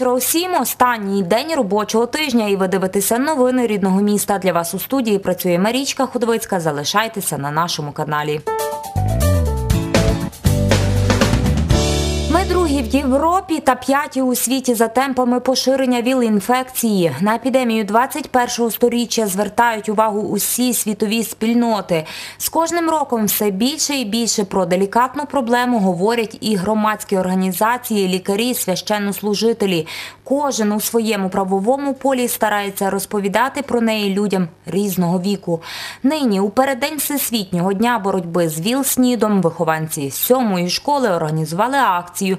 вечора усім. Останній день робочого тижня. І ви дивитеся новини рідного міста. Для вас у студії працює Марічка Худовицька. Залишайтеся на нашому каналі. В Європі та п'яті у світі за темпами поширення ВІЛ-інфекції. На епідемію 21-го сторіччя звертають увагу усі світові спільноти. З кожним роком все більше і більше про делікатну проблему говорять і громадські організації, лікарі, священнослужителі. Кожен у своєму правовому полі старається розповідати про неї людям різного віку. Нині, у переддень Всесвітнього дня боротьби з ВІЛ-снідом, вихованці сьомої школи організували акцію.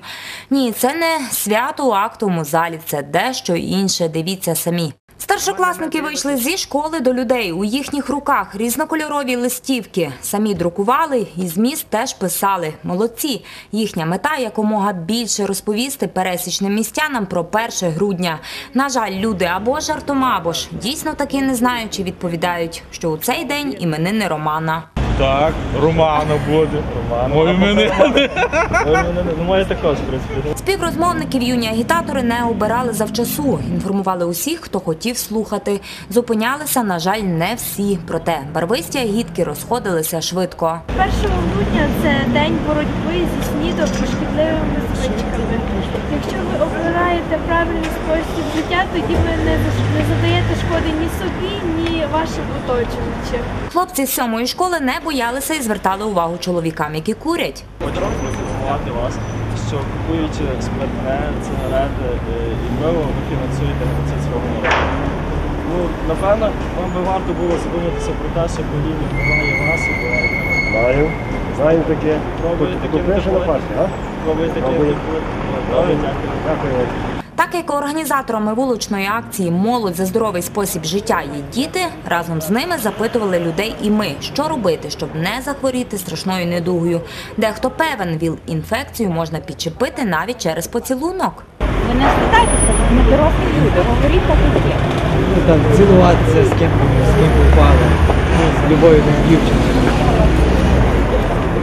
Ні, це не свято у актовому залі, це дещо інше. Дивіться самі. Старшокласники вийшли зі школи до людей. У їхніх руках різнокольорові листівки. Самі друкували і зміст теж писали. Молодці. Їхня мета якомога більше розповісти пересічним містянам про 1 грудня. На жаль, люди або жартома, або ж дійсно таки не знаючи, відповідають, що у цей день іменини Романа. Так, Романа буде. Романа. Мої мене. Ну, моє також, в принципі. Співрозмовників юні агітатори не обирали завчасу. Інформували усіх, хто хотів слухати. Зупинялися, на жаль, не всі. Проте барвисті агітки розходилися швидко. 1 грудня це день боротьби зі снідом і шкідливими звичками. Якщо ви обираєте правильний спосіб життя, тоді ви не задаєте шкоди ні собі, ні вашим оточуючим. Хлопці з сьомої школи не боялися і звертали увагу чоловікам, які курять. Подарунок інформувати вас, що купуючи спиртне, цигарети е, і пиво, ви фінансуєте це свого народу. Ну, напевно, вам би варто було задуматися про те, що болівня вбиває вас і вбиває мене. Знаю, знаю таке. Пробує таке Тут пише на пасі, а? Таке. Дякую. Так як організаторами вуличної акції Молодь за здоровий спосіб життя є діти, разом з ними запитували людей і ми, що робити, щоб не захворіти страшною недугою. Дехто певен, ВІЛ-інфекцію можна підчепити навіть через поцілунок. Ви не звертайтеся, ми дорослі люди, говоріть так як є. ну, там, цілуватися з ким, з ким попали, ну, з любою дівчиною.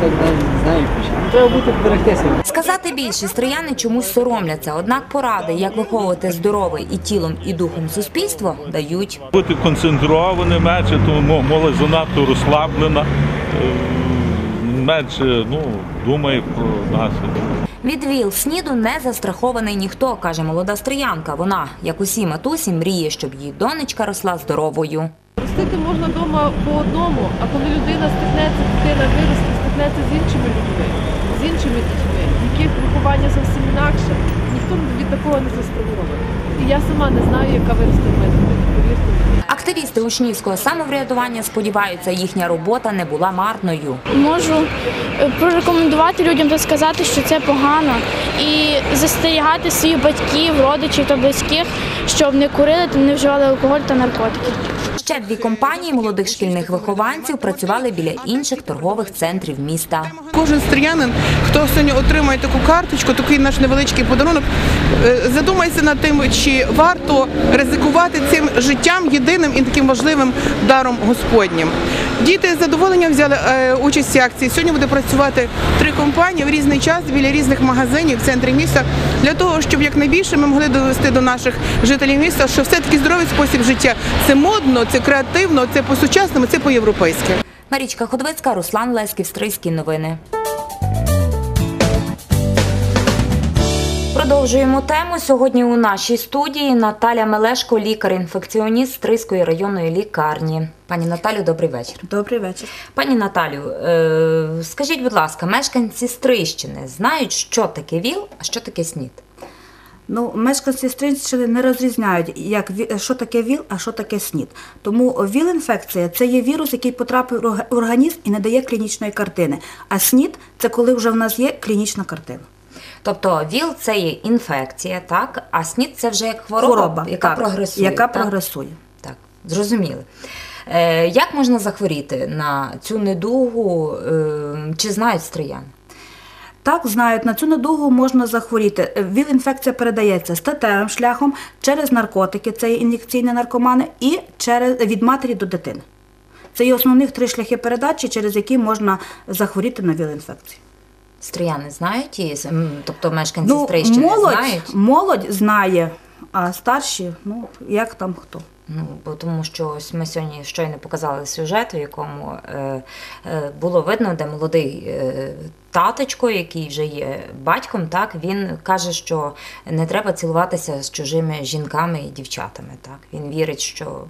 Так навіть не знаю, пише. Треба бути берегтися. Сказати більше стріяни чомусь соромляться, однак поради, як виховувати здорове і тілом, і духом суспільство, дають. Бути концентрованим менше, тому молодь занадто розслаблена, е, менше ну, думає про нас. Від ВІЛ сніду не застрахований ніхто, каже молода стріянка. Вона, як усі матусі, мріє, щоб її донечка росла здоровою. Ростити можна вдома по одному, а коли людина стикнеться, дитина виросте, стикнеться з іншими людьми, з іншими дітьми, яких виховання зовсім інакше, ніхто від такого не застрахований. І я сама не знаю, яка виросте в мене, повірте мені. Активісти учнівського самоврядування сподіваються, їхня робота не була марною. Можу е, прорекомендувати людям та сказати, що це погано, і застерігати своїх батьків, родичів та близьких, щоб не курили та не вживали алкоголь та наркотики. Ще дві компанії молодих шкільних вихованців працювали біля інших торгових центрів міста. Кожен стріянин, хто сьогодні отримає таку карточку, такий наш невеличкий подарунок, е, задумайся над тим, чи варто ризикувати цим життям єдиним і таким важливим даром Господнім. Діти з задоволенням взяли е, участь в акції. Сьогодні буде працювати три компанії в різний час біля різних магазинів в центрі міста для того, щоб якнайбільше ми могли довести до наших жителів міста, що все-таки здоровий спосіб життя це модно, це креативно, це по-сучасному, це по-європейськи. Марічка Ходовицька, Руслан Лесків, Стрийські новини. Продовжуємо тему. Сьогодні у нашій студії Наталя Мелешко, лікар-інфекціоніст Стрийської районної лікарні. Пані Наталю, добрий вечір. Добрий вечір. Пані Наталю, е, скажіть, будь ласка, мешканці Стрийщини знають, що таке ВІЛ, а що таке СНІД? Ну, мешканці Стринщини не розрізняють, як що таке ВІЛ, а що таке СНІД. Тому ВІЛ-інфекція це є вірус, який потрапив в організм і не дає клінічної картини. А СНІД це коли вже в нас є клінічна картина. Тобто ВІЛ це є інфекція, так, а СНІД це вже як хвороба, яка так, прогресує. Яка так? прогресує. Так, зрозуміли. Е, як можна захворіти на цю недугу? Е, чи знають стрияни? Так, знають, на цю недугу можна захворіти. ВІЛ-інфекція передається статевим шляхом через наркотики, це є ін'єкційні наркомани, і через, від матері до дитини. Це є основних три шляхи передачі, через які можна захворіти на ВІЛ-інфекцію. Стріяни знають м, тобто мешканці Ну, Стрийщини молодь, знають. молодь знає, а старші, ну, як там хто. Ну, бо тому що ось ми сьогодні щойно показали сюжет, у якому е, е, було видно, де молодий е, таточко, який вже є батьком, так він каже, що не треба цілуватися з чужими жінками і дівчатами. Так він вірить, що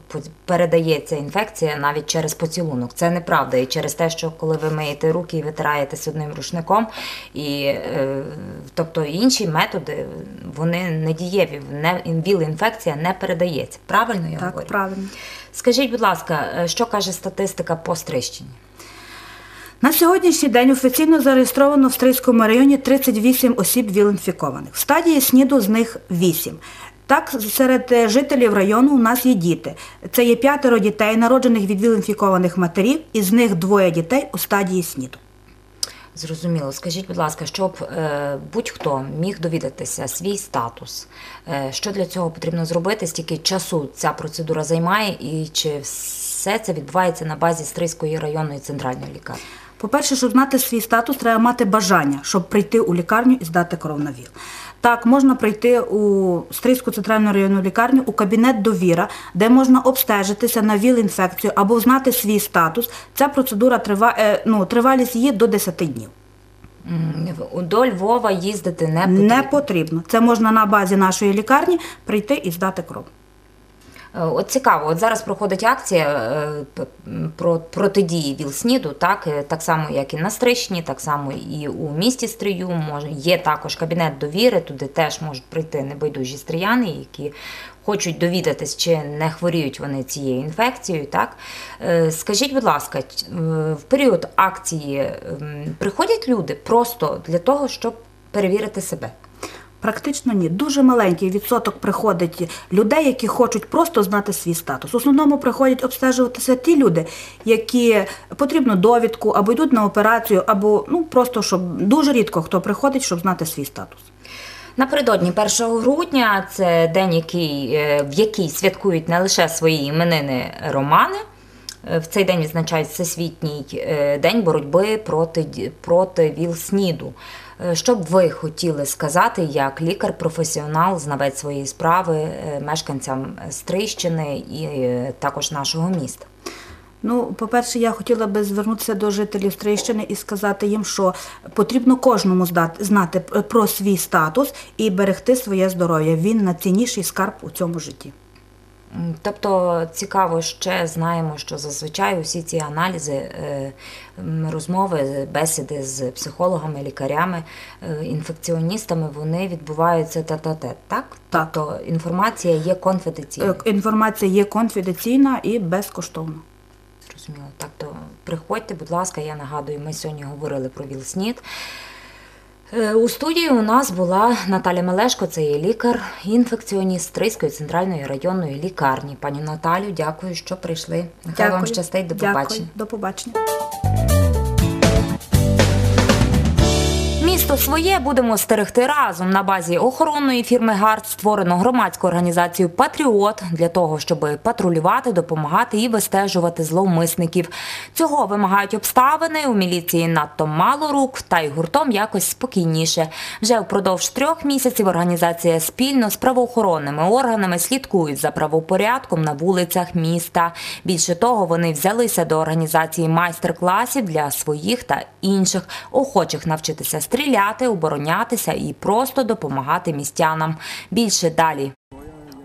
передається інфекція навіть через поцілунок. Це неправда. І через те, що коли ви миєте руки і витираєтесь одним рушником, і е, тобто інші методи вони не дієві. Не ВІЛ-інфекція не передається. Правильно я Так, говорю? правильно. Скажіть, будь ласка, е, що каже статистика по Стрищині? На сьогоднішній день офіційно зареєстровано в Стрийському районі 38 осіб ВІЛ-інфікованих. В стадії СНІДу з них 8. Так, серед е, жителів району у нас є діти. Це є п'ятеро дітей, народжених від ВІЛ-інфікованих матерів, із них двоє дітей у стадії СНІДу. Зрозуміло. Скажіть, будь ласка, щоб е, будь-хто міг довідатися свій статус, е, що для цього потрібно зробити, стільки часу ця процедура займає, і чи все це відбувається на базі Стрийської районної центральної лікарні? По-перше, щоб знати свій статус, треба мати бажання, щоб прийти у лікарню і здати кров на ВІЛ. Так, можна прийти у Стрийську центральну районну лікарню у кабінет довіра, де можна обстежитися на ВІЛ-інфекцію або знати свій статус. Ця процедура триває, ну, тривалість її до 10 днів. До Львова їздити не потрібно. Не потрібно. Це можна на базі нашої лікарні прийти і здати кров. Е, От цікаво, от зараз проходить акція е, про протидії ВІЛ-СНІДу, так, е, так само, як і на Стрищині, так само і у місті Стрию. Може, є також кабінет довіри, туди теж можуть прийти небайдужі стрияни, які хочуть довідатись, чи не хворіють вони цією інфекцією. Так? Скажіть, будь ласка, в період акції приходять люди просто для того, щоб перевірити себе? Практично ні. Дуже маленький відсоток приходить людей, які хочуть просто знати свій статус. В основному приходять обстежуватися ті люди, які потрібно довідку, або йдуть на операцію, або ну просто щоб дуже рідко хто приходить, щоб знати свій статус. Напередодні 1 грудня це день, який, е, в який святкують не лише свої іменини романи. Е, В цей день відзначають Всесвітній е, день боротьби проти, проти ВІЛ-СНІДу. Е, Що б ви хотіли сказати як лікар-професіонал, знавець своєї справи, е, мешканцям Стрийщини і е, також нашого міста? Ну, по-перше, я хотіла би звернутися до жителів Стрийщини і сказати їм, що потрібно кожному знати про свій статус і берегти своє здоров'я. Він найцінніший скарб у цьому житті. Тобто цікаво ще знаємо, що зазвичай усі ці аналізи, е, розмови, бесіди з психологами, лікарями, е, інфекціоністами, вони відбуваються тет-а-тет, так? Так. Тобто інформація є конфіденційною. Е, Інформація є конфіденційна і безкоштовна. Зрозуміло. Так, то приходьте, будь ласка, я нагадую, ми сьогодні говорили про ВІЛ-СНІД. Е, У студії у нас була Наталя Мелешко, це є лікар, інфекціоніст Стрийської центральної районної лікарні. Пані Наталю, дякую, що прийшли. Нехай вам щастить, до Дякую. побачення. До побачення. Місто своє будемо стерегти разом на базі охоронної фірми ГАРД створено громадську організацію Патріот для того, щоб патрулювати, допомагати і вистежувати зловмисників. Цього вимагають обставини. У міліції надто мало рук, та й гуртом якось спокійніше. Вже впродовж трьох місяців організація спільно з правоохоронними органами слідкують за правопорядком на вулицях міста. Більше того, вони взялися до організації майстер-класів для своїх та інших охочих навчитися стріляти, оборонятися і просто допомагати містянам. Більше далі.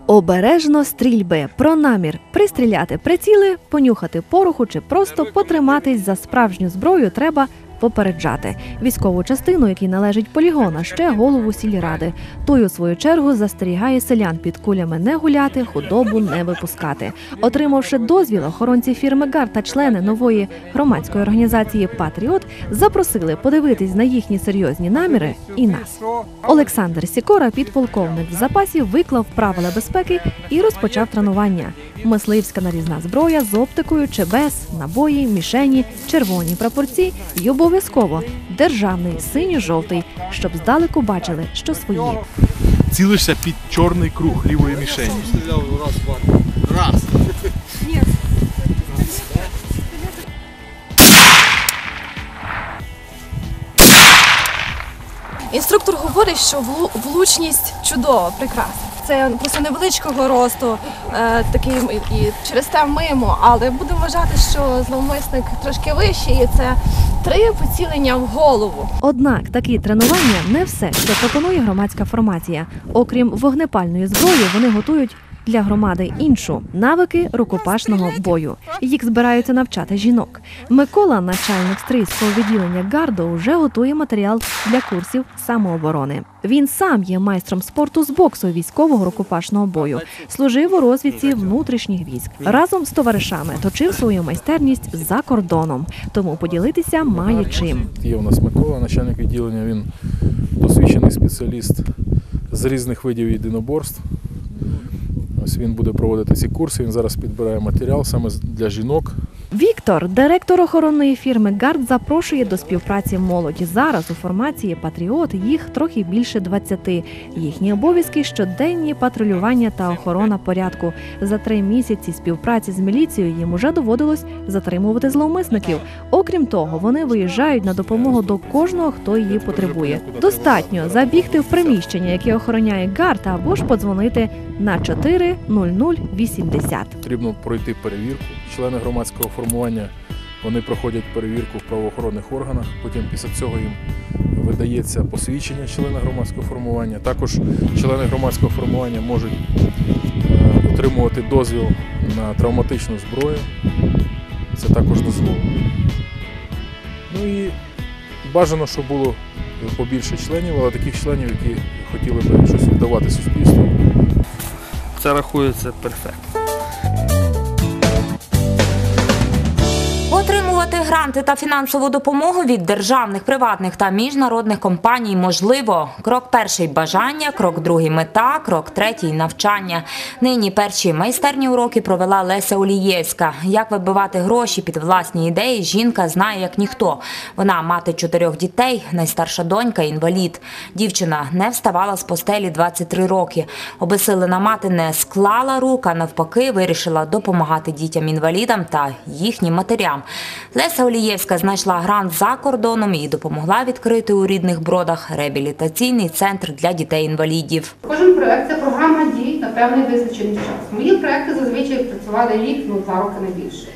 Обережно стрільби про намір пристріляти приціли, понюхати пороху чи просто потриматись за справжню зброю треба попереджати військову частину, якій належить полігон, а ще голову сільради. Той у свою чергу застерігає селян під кулями не гуляти, худобу не випускати. Отримавши дозвіл, охоронці фірми ГАР та члени нової громадської організації Патріот запросили подивитись на їхні серйозні наміри і нас. Олександр Сікора, підполковник в запасі, виклав правила безпеки і розпочав тренування. Мисливська нарізна зброя з оптикою чи без, набої, мішені, червоні прапорці і обов'язково державний синьо-жовтий, щоб здалеку бачили, що свої. Цілишся під чорний круг лівої мішені. Раз. Інструктор говорить, що влучність чудова, прекрасна. Це просто невеличкого росту, таким такий і і через те мимо, але будемо вважати, що зловмисник трошки вищий, і це три поцілення в голову. Однак такі тренування не все, що пропонує громадська формація. Окрім вогнепальної зброї, вони готують для громади іншу навики рукопашного бою. Їх збираються навчати жінок. Микола, начальник стрийського відділення Гардо, вже готує матеріал для курсів самооборони. Він сам є майстром спорту з боксу військового рукопашного бою. Служив у розвідці внутрішніх військ. Разом з товаришами точив свою майстерність за кордоном, тому поділитися має чим. Є у нас Микола, начальник відділення. Він досвідчений спеціаліст з різних видів єдиноборств. Ось він буде проводити ці курси. Він зараз підбирає матеріал саме для жінок. Віктор, директор охоронної фірми Гард, запрошує до співпраці молоді. Зараз у формації Патріот їх трохи більше 20. Їхні обов'язки щоденні патрулювання та охорона порядку. За три місяці співпраці з міліцією їм уже доводилось затримувати зловмисників. Окрім того, вони виїжджають на допомогу до кожного, хто її потребує. Достатньо забігти в приміщення, яке охороняє Гард, або ж подзвонити на 40080. Потрібно пройти перевірку. Члени громадського формування вони проходять перевірку в правоохоронних органах. Потім після цього їм видається посвідчення члена громадського формування. Також члени громадського формування можуть е, отримувати дозвіл на травматичну зброю. Це також дозволено. Ну і бажано, щоб було побільше членів, але таких членів, які хотіли би щось віддавати суспільству. Це рахується перфект. Отримувати гранти та фінансову допомогу від державних, приватних та міжнародних компаній можливо. Крок перший бажання, крок другий мета, крок третій навчання. Нині перші майстерні уроки провела Леся Олієвська. Як вибивати гроші під власні ідеї, жінка знає як ніхто. Вона мати чотирьох дітей, найстарша донька інвалід. Дівчина не вставала з постелі 23 роки. Обесилена мати не склала рук, а навпаки, вирішила допомагати дітям-інвалідам та їхнім матерям. Леся Олієвська знайшла грант за кордоном і допомогла відкрити у рідних бродах реабілітаційний центр для дітей-інвалідів. Кожен проект це програма дій на певний визначений час. Мої проекти зазвичай працювали рік, ну два роки не більше.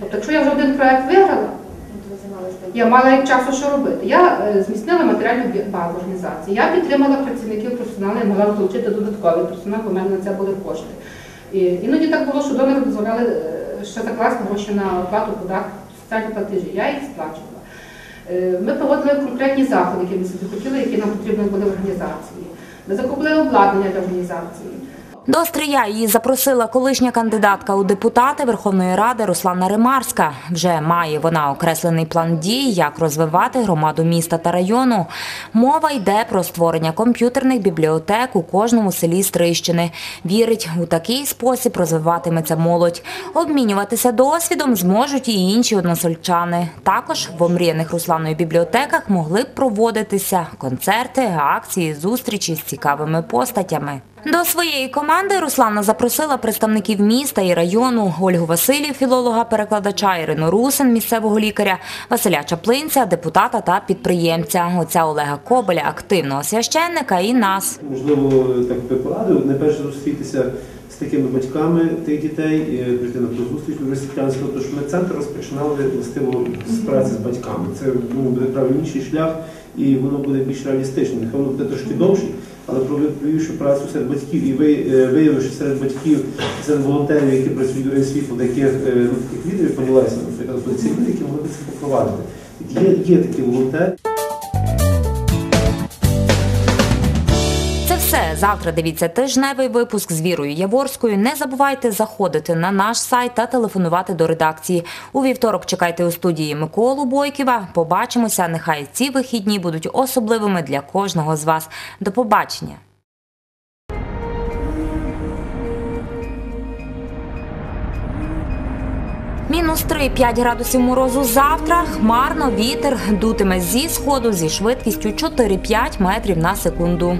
Тобто, якщо я вже один проект виграла, я мала рік часу, що робити. Я е, зміцнила матеріальну базу організації. Я підтримала працівників персоналу, я могла залучити додатковий персонал, бо в мене на це були кошти. І іноді так було, що донори дозволяли е, ще закласти гроші на оплату податків, соціальні платежі. Я їх сплачувала. Е, Ми проводили конкретні заходи, які ми собі хотіли, які нам потрібні були в організації. Ми закупили обладнання для організації. До Стрия її запросила колишня кандидатка у депутати Верховної Ради Руслана Римарська. Вже має вона окреслений план дій, як розвивати громаду міста та району. Мова йде про створення комп'ютерних бібліотек у кожному селі Стрищини. Вірить, у такий спосіб розвиватиметься молодь. Обмінюватися досвідом зможуть і інші односельчани. Також в омріяних Русланою бібліотеках могли б проводитися концерти, акції, зустрічі з цікавими постатями. До своєї команди Руслана запросила представників міста і району Ольгу Василів, філолога-перекладача, Ірину Русин, місцевого лікаря, Василя Чаплинця, депутата та підприємця, отця Олега Кобеля, активного священника і нас. Можливо, так би порадив, найперше зустрітися з такими батьками тих дітей, прийти на ту зустріч університетську, тому що ми центр розпочинали властиво з праці з батьками. Це ну, буде правильніший шлях і воно буде більш реалістичним. Нехай воно буде трошки довший, але провівши працю серед батьків і е, виявивши серед батьків, серед волонтерів, які працюють у світу, таких е, ну, таких лідерів понялися, наприклад, ці люди, які могли це попровадити. Є, є такі волонтери. Завтра дивіться тижневий випуск з Вірою Яворською. Не забувайте заходити на наш сайт та телефонувати до редакції. У вівторок чекайте у студії Миколу Бойківа. Побачимося. Нехай ці вихідні будуть особливими для кожного з вас. До побачення. Мінус 3-5 градусів морозу завтра. Хмарно вітер дутиме зі сходу зі швидкістю 4-5 метрів на секунду.